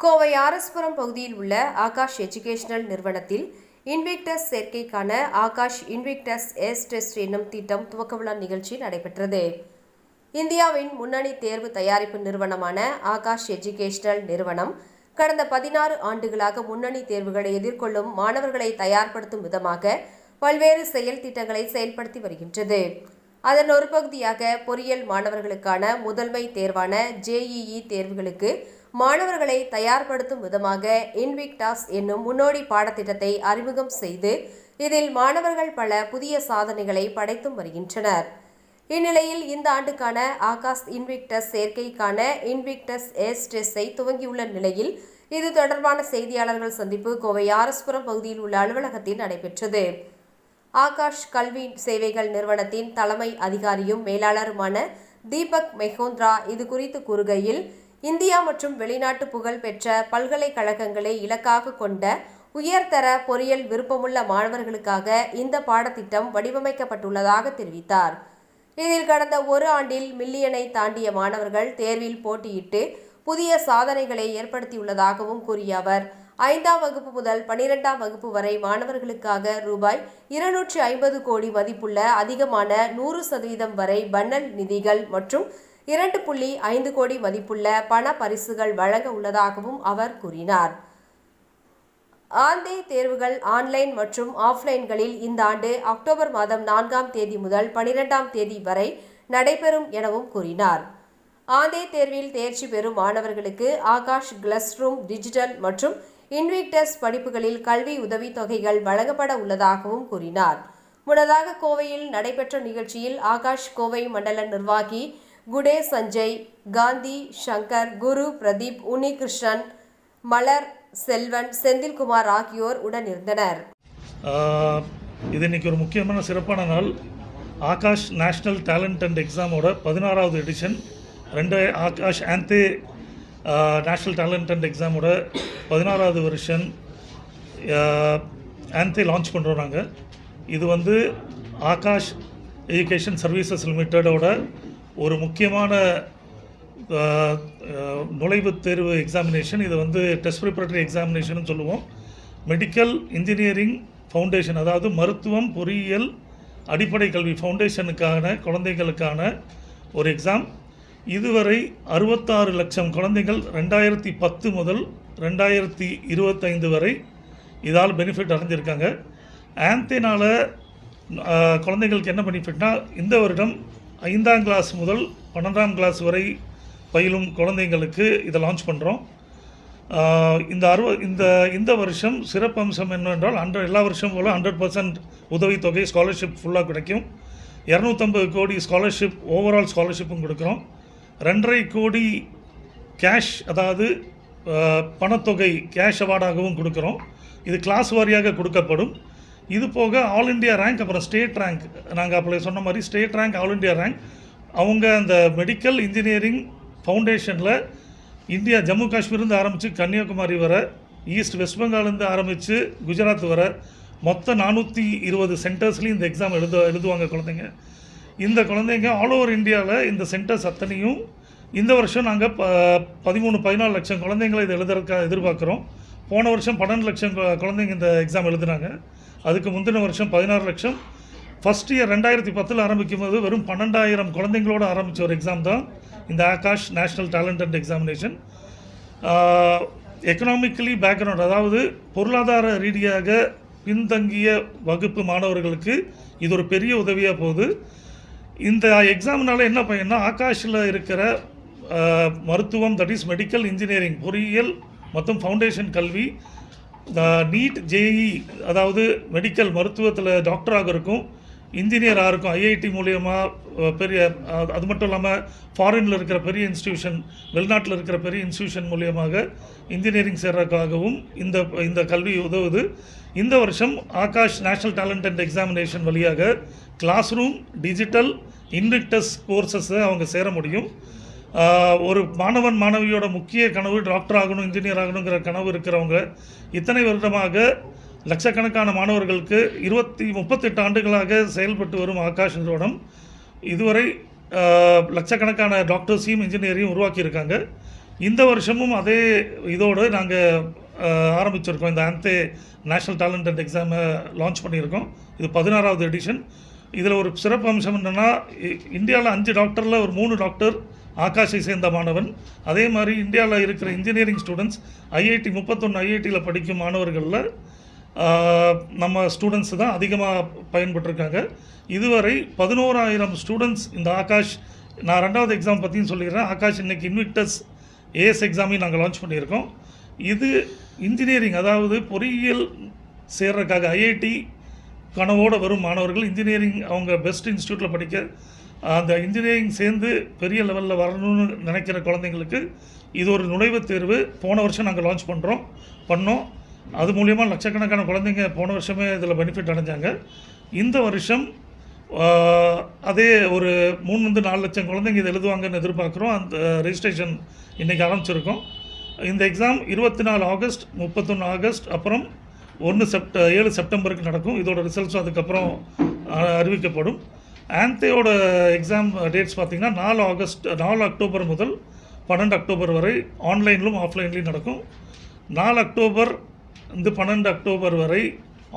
கோவை ஆரஸ்புரம் பகுதியில் உள்ள ஆகாஷ் எஜுகேஷனல் நிறுவனத்தில் இன்விக்டஸ் சேர்க்கைக்கான ஆகாஷ் இன்விக்டஸ் எஸ் டெஸ்ட் என்னும் திட்டம் துவக்க விழா நிகழ்ச்சி நடைபெற்றது. இந்தியாவின் முன்னணி தேர்வு தயாரிப்பு நிறுவனமான ஆகாஷ் எஜுகேஷனல் நிறுவனம் கடந்த பதினாறு ஆண்டுகளாக முன்னணி தேர்வுகளை எதிர்கொள்ளும் மாணவர்களை தயார்படுத்தும் விதமாக பல்வேறு செயல் திட்டங்களை செயல்படுத்தி வருகின்றது. அதன் ஒரு பகுதியாக பொறியியல் மாணவர்களுக்கான முதன்மை தேர்வான ஜேஇஇ தேர்வுகளுக்கு மாணவர்களை தயார்படுத்தும் விதமாக இன்விக்டாஸ் என்னும் முன்னோடி பாடத்திட்டத்தை அறிமுகம் செய்து இதில் மாணவர்கள் பல புதிய சாதனைகளை படைத்தும் வருகின்றனர். இந்நிலையில் இந்த ஆண்டுக்கான ஆகாஷ் இன்விக்டஸ் சேர்க்கைக்கான இன்விக்டஸ் எஸ் டெஸ்டை துவங்கியுள்ள நிலையில் இது தொடர்பான செய்தியாளர்கள் சந்திப்பு கோவை ஆரஸ்புரம் பகுதியில் உள்ள அலுவலகத்தில் நடைபெற்றது. ஆகாஷ் கல்வி சேவைகள் நிறுவனத்தின் தலைமை அதிகாரியும் மேலாளருமான தீபக் மெஹோந்த்ரா இது குறித்து கூறுகையில் இந்தியா மற்றும் வெளிநாட்டு புகழ் பெற்ற பல்கலைக்கழகங்களை இலக்காக கொண்ட உயர்தர பொறியியல் விருப்பமுள்ள மாணவர்களுக்காக இந்த பாடத்திட்டம் வடிவமைக்கப்பட்டுள்ளதாக தெரிவித்தார். இதில் கடந்த ஒரு ஆண்டில் மில்லியனை தாண்டிய மாணவர்கள் தேர்வில் போட்டியிட்டு புதிய சாதனைகளை ஏற்படுத்தியுள்ளதாகவும் கூறிய அவர் ஐந்தாம் வகுப்பு முதல் பனிரெண்டாம் வகுப்பு வரை மாணவர்களுக்காக ரூபாய் இருநூற்றி ஐம்பது கோடி மதிப்புள்ள அதிகமான நூறு சதவீதம் வரை பன்னல் நிதிகள் மற்றும் இரண்டு புள்ளி ஐந்து கோடி மதிப்புள்ள பண பரிசுகள் வழங்க உள்ளதாகவும் அவர் கூறினார். ஆந்தே தேர்வுகள் ஆன்லைன் மற்றும் ஆஃப்லைன்களில் இந்த ஆண்டு அக்டோபர் மாதம் நான்காம் தேதி முதல் பனிரெண்டாம் தேதி வரை நடைபெறும் எனவும் கூறினார். ஆந்தே தேர்வில் தேர்ச்சி பெறும் மாணவர்களுக்கு ஆகாஷ் கிளஸ் ரூம் டிஜிட்டல் மற்றும் இன்விக்டஸ் படிப்புகளில் கல்வி உதவித்தொகைகள் வழங்கப்பட உள்ளதாகவும் கூறினார். முன்னதாக கோவையில் நடைபெற்ற நிகழ்ச்சியில் ஆகாஷ் கோவை மண்டல நிர்வாகி குடே சஞ்சய் காந்தி சங்கர் குரு பிரதீப் உன்னிகிருஷ்ணன் மலர் செல்வன் செந்தில்குமார் ஆகியோர் உடனிருந்தனர் இருந்தனர். இது இன்னைக்கு ஒரு முக்கியமான சிறப்பான நாள். ஆகாஷ் நேஷ்னல் டேலண்ட் அண்ட் எக்ஸாமோட பதினாறாவது எடிஷன். ரெண்டு Aakash ANTHE national talent hunt எக்ஸாமோட பதினாறாவது வருஷன் ஆந்தே லான்ச் பண்ணுறோம் நாங்கள் இது வந்து ஆகாஷ் எஜுகேஷன் சர்வீசஸ் லிமிட்டடோட ஒரு முக்கியமான ஆஹ், நுழைவுத் தேர்வு எக்ஸாமினேஷன் இதை வந்து டெஸ்ட் ப்ரிப்பரேட்டரி எக்ஸாமினேஷன் சொல்லுவோம். மெடிக்கல் இன்ஜினியரிங் ஃபவுண்டேஷன் அதாவது மருத்துவம் பொறியியல் அடிப்படை கல்வி ஃபவுண்டேஷனுக்கான குழந்தைகளுக்கான ஒரு எக்ஸாம் இதுவரை அறுபத்தாறு லட்சம் குழந்தைகள் ரெண்டாயிரத்தி பத்து முதல் ரெண்டாயிரத்தி இருபத்தைந்து வரை இதால் பெனிஃபிட் அடைஞ்சிருக்காங்க. ஆந்தினால் குழந்தைகளுக்கு என்ன பெனிஃபிட்னால் இந்த வருடம் ஐந்தாம் கிளாஸ் முதல் பன்னெண்டாம் கிளாஸ் வரை பயிலும் குழந்தைங்களுக்கு இதை லான்ச் பண்ணுறோம் இந்த அறுவ இந்த இந்த வருஷம் சிறப்பம்சம் என்னவென்றால் ஹண்ட்ரட் எல்லா வருஷம் போல் ஹண்ட்ரட் பர்சன்ட் உதவித்தொகை ஸ்காலர்ஷிப் ஃபுல்லாக கிடைக்கும். இரநூத்தம்பது கோடி ஸ்காலர்ஷிப் ஓவரால் ஸ்காலர்ஷிப்பும் கொடுக்குறோம். ரெண்டரை கோடி கேஷ் அதாவது பணத்தொகை கேஷ் அவார்டாகவும் கொடுக்குறோம். இது கிளாஸ் வாரியாக கொடுக்கப்படும். இது போக ஆல் இந்தியா ரேங்க் அப்புறம் ஸ்டேட் ரேங்க் நாங்கள் அப்போ சொன்ன மாதிரி state rank all India rank அவங்க அந்த மெடிக்கல் இன்ஜினியரிங் ஃபவுண்டேஷனில் இந்தியா ஜம்மு காஷ்மீர்லேருந்து ஆரம்பித்து கன்னியாகுமரி வர ஈஸ்ட் வெஸ்ட் பெங்கால்லேருந்து ஆரம்பித்து குஜராத் வர மொத்த நானூற்றி இருபது சென்டர்ஸ்லேயும் இந்த எக்ஸாம் எழுத எழுதுவாங்க குழந்தைங்க. இந்த குழந்தைங்க ஆல் ஓவர் இந்தியாவில் இந்த சென்டர்ஸ் அத்தனையும் இந்த வருஷம் நாங்கள் ப பதிமூணு பதினாலு லட்சம் குழந்தைங்களை இது எழுதுறதுக்காக எதிர்பார்க்குறோம். போன வருஷம் பன்னெண்டு லட்சம் குழந்தைங்க இந்த எக்ஸாம் எழுதுனாங்க. அதுக்கு முந்தின வருஷம் பதினாறு லட்சம். ஃபஸ்ட் இயர் ரெண்டாயிரத்தி பத்தில் ஆரம்பிக்கும் போது வெறும் பன்னெண்டாயிரம் குழந்தைங்களோட ஆரம்பித்த ஒரு எக்ஸாம் தான். இந்த Aakash national talent hunt examination economically background அதாவது பொருளாதார ரீதியாக பின்தங்கிய வகுப்பு மாணவர்களுக்கு இது ஒரு பெரிய உதவியாக போகுது. இந்த எக்ஸாம்னால என்ன பையன்னா ஆகாஷில் இருக்கிற மருத்துவம் தட் இஸ் மெடிக்கல் இன்ஜினியரிங் பொறியியல் மற்றும் ஃபவுண்டேஷன் கல்வி நீட் ஜேஇ அதாவது மெடிக்கல் மருத்துவத்தில் டாக்டராக இருக்கும் இன்ஜினியராக இருக்கும் ஐஐடி மூலயமா பெரிய அது மட்டும் இல்லாமல் ஃபாரினில் இருக்கிற பெரிய இன்ஸ்டியூஷன் வெளிநாட்டில் இருக்கிற பெரிய இன்ஸ்டியூஷன் மூலியமாக இன்ஜினியரிங் சேர்றதுக்காகவும் இந்த இந்த கல்வி உதவுது. இந்த வருஷம் Aakash national talent hunt examination வழியாக கிளாஸ் ரூம் டிஜிட்டல் இன்விக்டஸ் கோர்சஸை அவங்க சேர முடியும். ஒரு மாணவன் மாணவியோட முக்கிய கனவு டாக்டர் ஆகணும் இன்ஜினியர் ஆகணுங்கிற கனவு இருக்கிறவங்க இத்தனை வருடமாக லட்சக்கணக்கான மாணவர்களுக்கு இருபத்தி முப்பத்தெட்டு ஆண்டுகளாக செயல்பட்டு வரும் ஆகாஷ் நிறுவனம். இதுவரை லட்சக்கணக்கான டாக்டர்ஸையும் இன்ஜினியரையும் உருவாக்கியிருக்காங்க. இந்த வருஷமும் அதே இதோடு நாங்கள் ஆரம்பிச்சிருக்கோம். இந்த ஆந்தே நேஷ்னல் டேலண்ட் அண்ட் எக்ஸாமை லான்ச் பண்ணியிருக்கோம். இது பதினாறாவது எடிஷன் இதில் ஒரு சிறப்பு அம்சம் என்னென்னா இந்தியாவில் அஞ்சு டாக்டரில் ஒரு மூணு டாக்டர் ஆகாஷை சேர்ந்த மாணவன். அதே மாதிரி இந்தியாவில் இருக்கிற இன்ஜினியரிங் ஸ்டூடெண்ட்ஸ் ஐஐடி முப்பத்தொன்று ஐஐடியில் படிக்கும் மாணவர்களில் நம்ம ஸ்டூடெண்ட்ஸ் தான் அதிகமாக பயன்பட்டுருக்காங்க இதுவரை பதினோராயிரம் ஸ்டூடெண்ட்ஸ் இந்த ஆகாஷ் நான் ரெண்டாவது எக்ஸாம் பற்றியும் சொல்லிடுறேன். ஆகாஷ் இன்னைக்கு இன்விக்டஸ் ஏஎஸ் எக்ஸாமையும் நாங்கள் லான்ச் பண்ணியிருக்கோம். இது இன்ஜினியரிங் அதாவது பொறியியல் சேர்றதுக்காக ஐஐடி கனவோடு வரும் மாணவர்கள். இன்ஜினியரிங் அவங்க பெஸ்ட் இன்ஸ்டியூட்டில் படிக்க அந்த இன்ஜினியரிங் சேர்ந்து பெரிய லெவலில் வரணும்னு நினைக்கிற குழந்தைங்களுக்கு இது ஒரு நுழைவுத் தேர்வு. போன வருஷம் நாங்கள் லான்ச் பண்ணுறோம் பண்ணோம். அது மூலயமா லட்சக்கணக்கான குழந்தைங்க போன வருஷமே இதில் பெனிஃபிட் அடைஞ்சாங்க. இந்த வருஷம் அதே ஒரு மூணுலேருந்து நாலு லட்சம் குழந்தைங்க இது எழுதுவாங்கன்னு எதிர்பார்க்குறோம். அந்த ரெஜிஸ்ட்ரேஷன் இன்றைக்கி ஆரம்பிச்சிருக்கோம். இந்த எக்ஸாம் இருபத்தி நாலு ஆகஸ்ட் முப்பத்தொன்று ஆகஸ்ட் அப்புறம் ஒன்று செப்ட ஏழு செப்டம்பருக்கு நடக்கும். இதோட ரிசல்ட்ஸும் அதுக்கப்புறம் அறிவிக்கப்படும். ஆன்த்தையோட எக்ஸாம் டேட்ஸ் பார்த்திங்கன்னா நாலு ஆகஸ்ட் நாலு அக்டோபர் முதல் பன்னெண்டு அக்டோபர் வரை ஆன்லைன்லும் ஆஃப்லைன்லேயும் நடக்கும். நாலு அக்டோபர் இந்த பன்னெண்டு அக்டோபர் வரை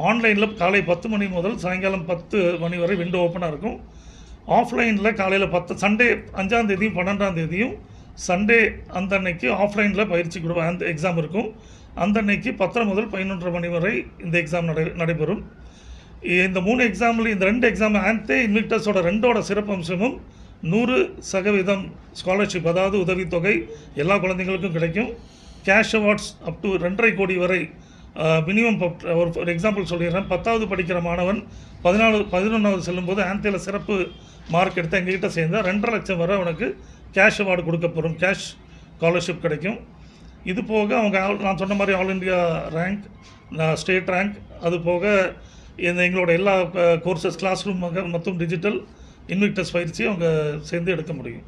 ஆன்லைனில் காலை பத்து மணி முதல் சாயங்காலம் பத்து மணி வரை விண்டோ ஓப்பனாக இருக்கும். ஆஃப்லைனில் காலையில் பத்து சண்டே அஞ்சாம் தேதியும் பன்னெண்டாம் தேதியும் சண்டே அந்த அன்னைக்கு ஆஃப்லைனில் பயிற்சி கொடு அந்த எக்ஸாம் இருக்கும். அந்த அன்னைக்கு பத்தரை முதல் பதினொன்றரை மணி வரை இந்த எக்ஸாம் நடை நடைபெறும். இந்த மூணு எக்ஸாம்பிள் இந்த ரெண்டு எக்ஸாம் ஆன்தே இன்விக்டஸோட ரெண்டோட சிறப்பம்சமும் நூறு சதவீதம் ஸ்காலர்ஷிப் அதாவது உதவித்தொகை எல்லா குழந்தைங்களுக்கும் கிடைக்கும். கேஷ் அவார்ட்ஸ் அப் டு ரெண்டரை கோடி வரை மினிமம் ஒரு ஒரு எக்ஸாம்பிள் சொல்லிடுறேன். பத்தாவது படிக்கிற மாணவன் பதினாலு பதினொன்றாவது செல்லும்போது ஆன்தேல சிறப்பு மார்க் எடுத்து எங்ககிட்ட சேர்ந்தால் ரெண்டரை லட்சம் வரை அவனுக்கு கேஷ் அவார்டு கொடுக்கப்படும் கேஷ் ஸ்காலர்ஷிப் கிடைக்கும். இது போக அவங்க ஆல் நான் சொன்ன மாதிரி all India rank state rank அது போக இந்த எங்களோட எல்லா கோர்சஸ் கிளாஸ் ரூம் மற்றும் டிஜிட்டல் இன்விக்டஸ் பயிற்சியை அவங்க சேர்ந்து எடுக்க முடியும்.